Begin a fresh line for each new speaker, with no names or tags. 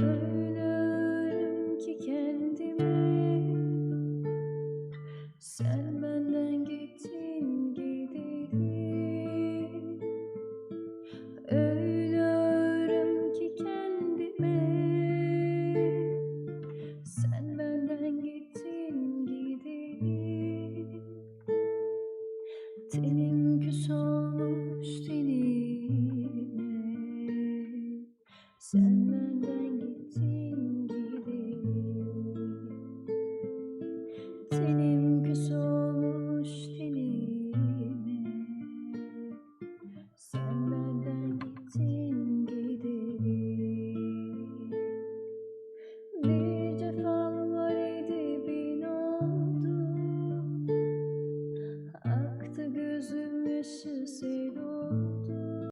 söylerim ki kendime Sen benden gittin gideli Öyle ki kendime. Sen benden gittin gideli Tenim küs olmuş Sen benden say no